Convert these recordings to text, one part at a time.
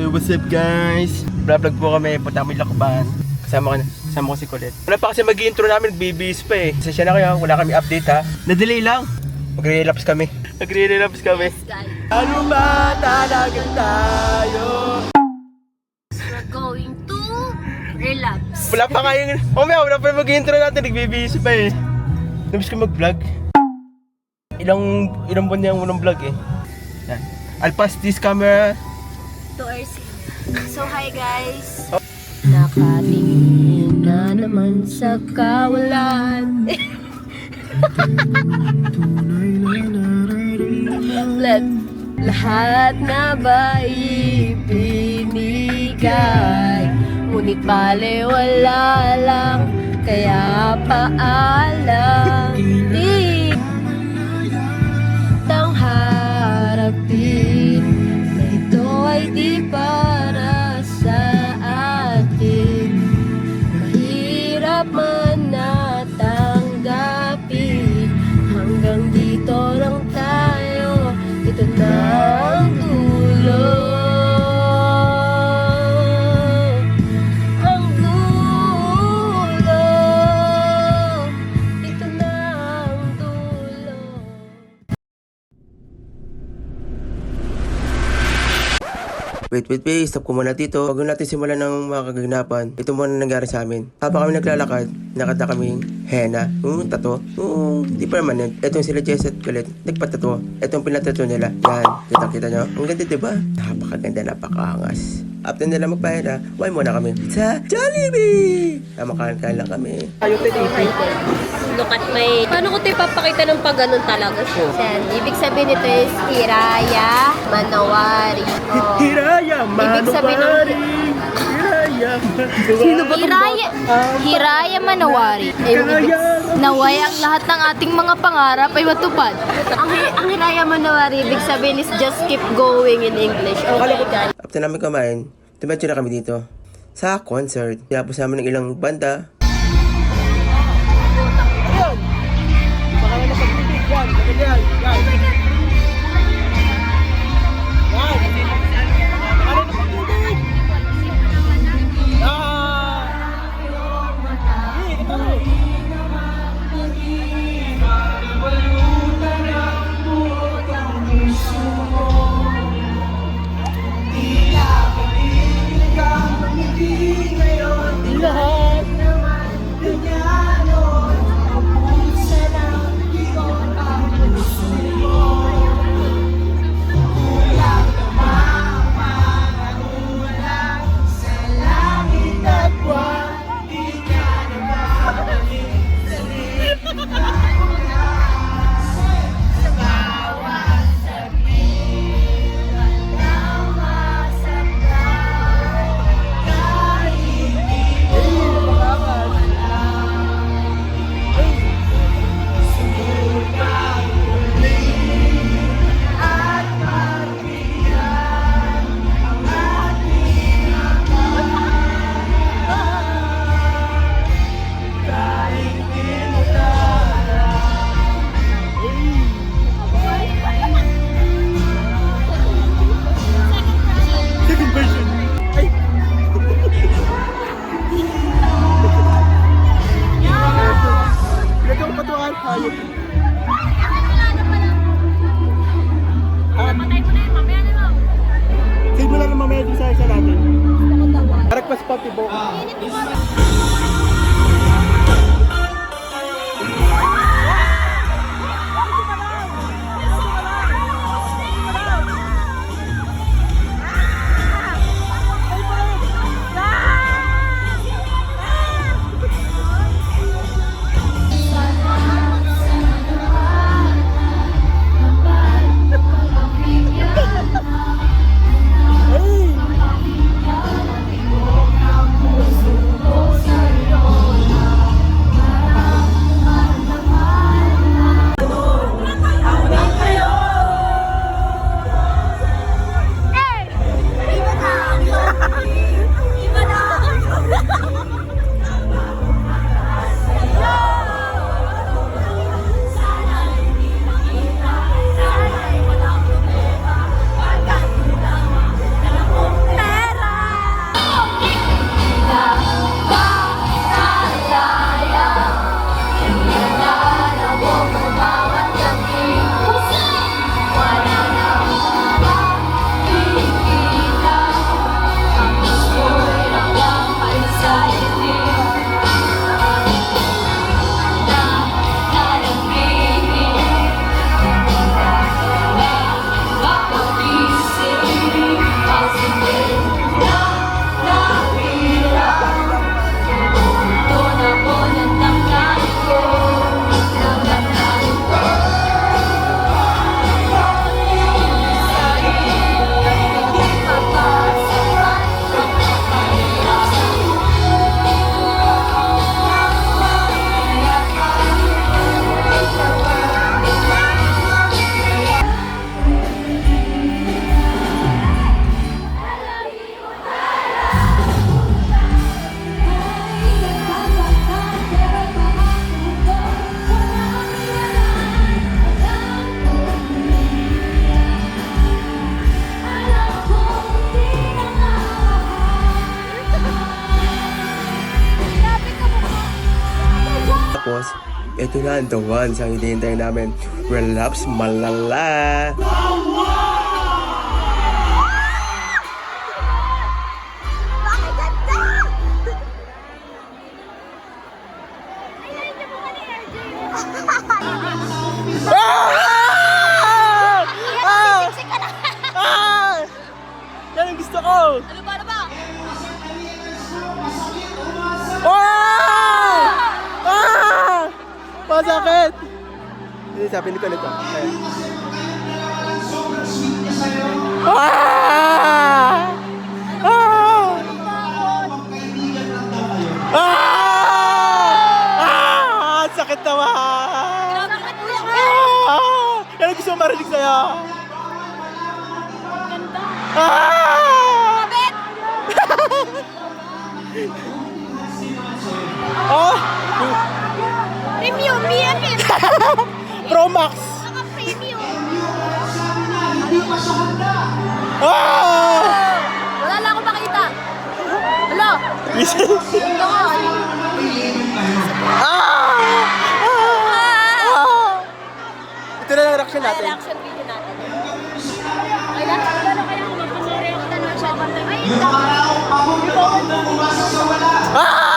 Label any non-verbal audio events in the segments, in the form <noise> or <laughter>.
Hey, what's up guys? Vlog po kami, punta kami lakban. Kasama ko, na, kasama ko si Colette. Wala pa kasi mag-intro namin, bibis pa eh. Sasya na kayo, wala kami update ha. Na-delay lang. Magre-relapse kami. <laughs> Magre-relapse kami. Ano ba talaga tayo? We're going to relapse. Wala pa kayong... Oh, may wala pa mag-intro natin, nagbibis pa eh. Nabis ko mag-vlog. Ilang, ilang buwan niya walang vlog eh. Yan. I'll pass this camera. To RC. So, hi guys. Nakatingin na naman sa kawalan. <laughs> Let lahat na ba ibinigay? Ngunit bale wala lang, kaya paalam. Wait, wait, wait. Stop ko muna dito. Bago natin simulan ng mga kaganapan, ito muna nangyari sa amin. Habang kami naglalakad, nakita kaming henna. Yung tato. Yung di permanent. Ito yung sila Jess at Colette. Nagpatato. Ito yung pinatato nila. Yan. Kita-kita nyo. Ang ganda, diba? Napakaganda, napakaangas. After nila magpahinga, why muna kami sa Jollibee! Ah, makain-kain lang kami. Ayun, Look at my... Paano ko ito ipapakita ng pag ganun talaga? Yan. Ibig sabihin nito is Hiraya Manawari. Oh. Hiraya, Ibig sabihin ng- Manowari! Hiraya, <laughs> Sino ba Hiraya, Hiraya Manawari. Ay, ibig, naway ang lahat ng ating mga pangarap ay matupad. ang, ang Hiraya Manawari, ibig sabihin is just keep going in English. Okay, guys. After namin kumain, tumadyo na kami dito. Sa concert. Tapos namin ng ilang banda. Harap pa Tapos, ito na, the one sa hinihintay namin. Relapse Malala! Malala! Masakit! Hindi, sabi ni ko nito. Ayan. Ah! Ah! Ah! Ah! Sakit naman! Sakit mo! Ah! Yan ang gusto ko marinig sa'yo. Ah! Kabit! Oh! <laughs> Pro Max! Mga premium! Ah! Wala lang akong makita. Hala! Ito nga. Ah! Ah! Ito na lang reaction natin. Reaction video natin. Ay, sa ano kaya kung magpasa-react na siya. Ay, ito. Ah!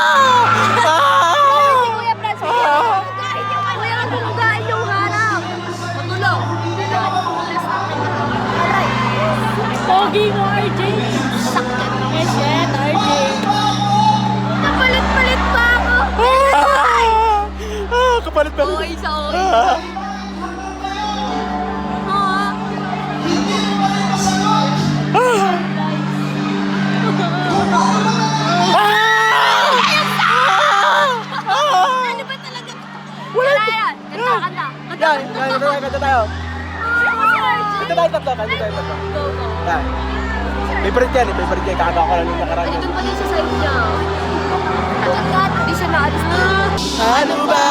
Ah! Kapalit pa. Okay sa okay. Ah! Ah. Ah! Ah! Ah! Ano ba talaga? Wala yan. Kanta, kanta. Kanta, Yan, yan, kanta. yan, kanta tayo. Kanta tayo tatlo, kanta tayo tatlo. Go, go. Yan. Favorite yan, eh, favorite yan. Kakagawa ko lang yung nakaraan. Ay, doon pa din sa side niya. At hindi siya naalis na. Ano ba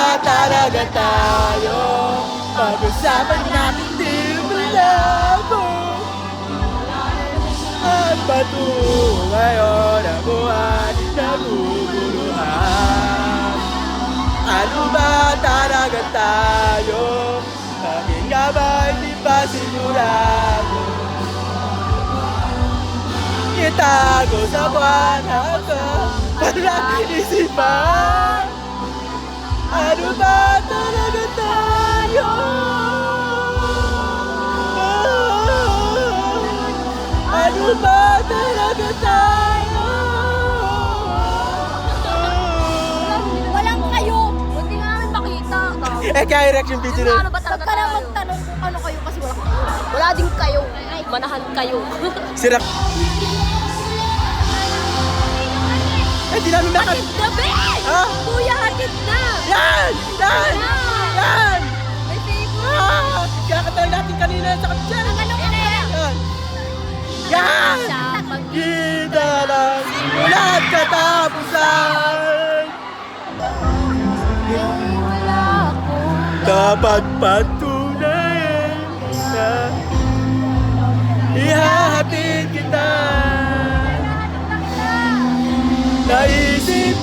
talaga tayo? Pag-usapan natin di malabo At patungo ngayon ang buhay naguguluhan Ano ba talaga tayo? Bakit nga ba hindi pa sigurado? Itago sa buwan ako Wala isipan ano ba talaga tayo? Ano ba talaga tayo? Walang kayo. Hindi nga namin makita. Eh, kaya reaction video Ano, na. ano ba talaga tayo? magtanong kung ano kayo kasi wala Wala din kayo. Manahan kayo. Sira. <laughs> Eh, di namin nakat. Gabi! Ha? Kuya, hatid na! Yan! Yan! Yan! May favorite. Ah! Kakatawa natin kanina sa kapsyan. Ang ano ka na? Yan! Yan! Sa pag... Kita lang lahat katapusan. Dapat patunayan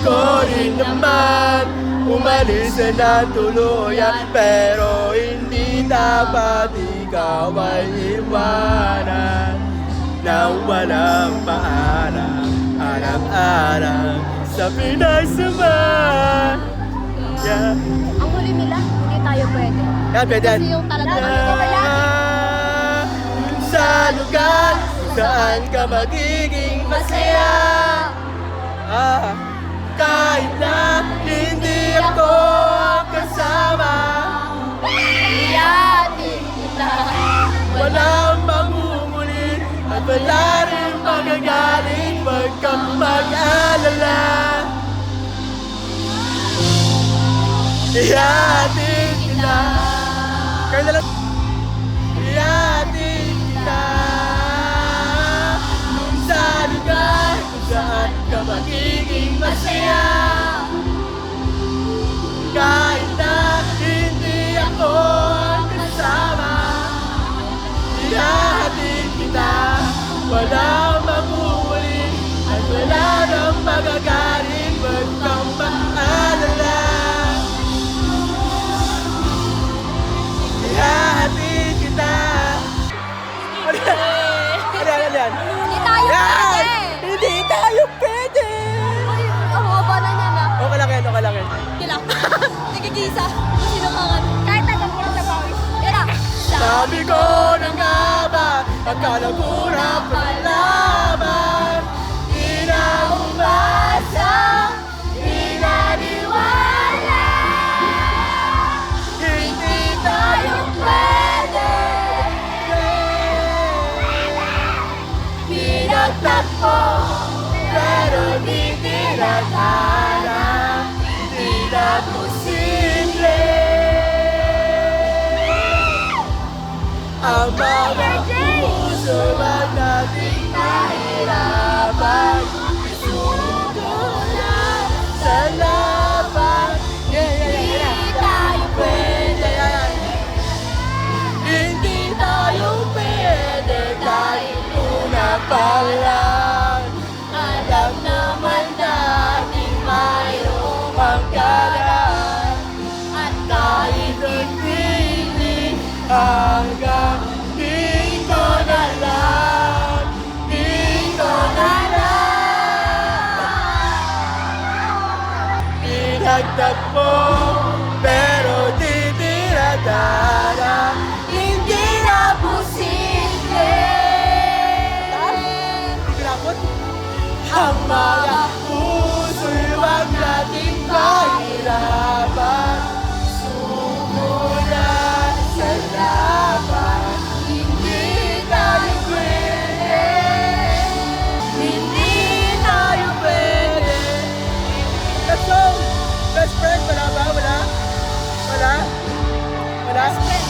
ko rin naman. Umalis na tuluyan Pero hindi dapat ikaw ay iwanan. Nang walang paalam Arang-arang sa pinagsaman Yeah. Ang huli nila, hindi tayo pwede. Yan, pwede. Kasi yung talaga Na, kami Sa lugar saan ka magiging masaya. Ah, Kahit na hindi ako kasama Iyatin kita. Walang mangunguli At wala rin magagalit. Huwag kang mag-alala. Ihatid kita. Kaya na Yan! Hindi tayo pwede! Ay, ang haba na niya na. Okay lang yan, okay lang yan. Kila. <laughs> Nagigisa. Nga? Kahit tagang ko sa bawis. Tira. Sabi ko na nga ba, akala ko na palaban. Amor. Pinagtagpo, pero di tinadara, hindi na posible. Ang mga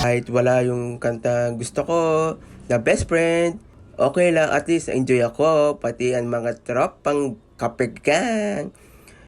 Kahit wala yung kanta gusto ko na best friend, okay lang at least enjoy ako pati ang mga tropang kapegang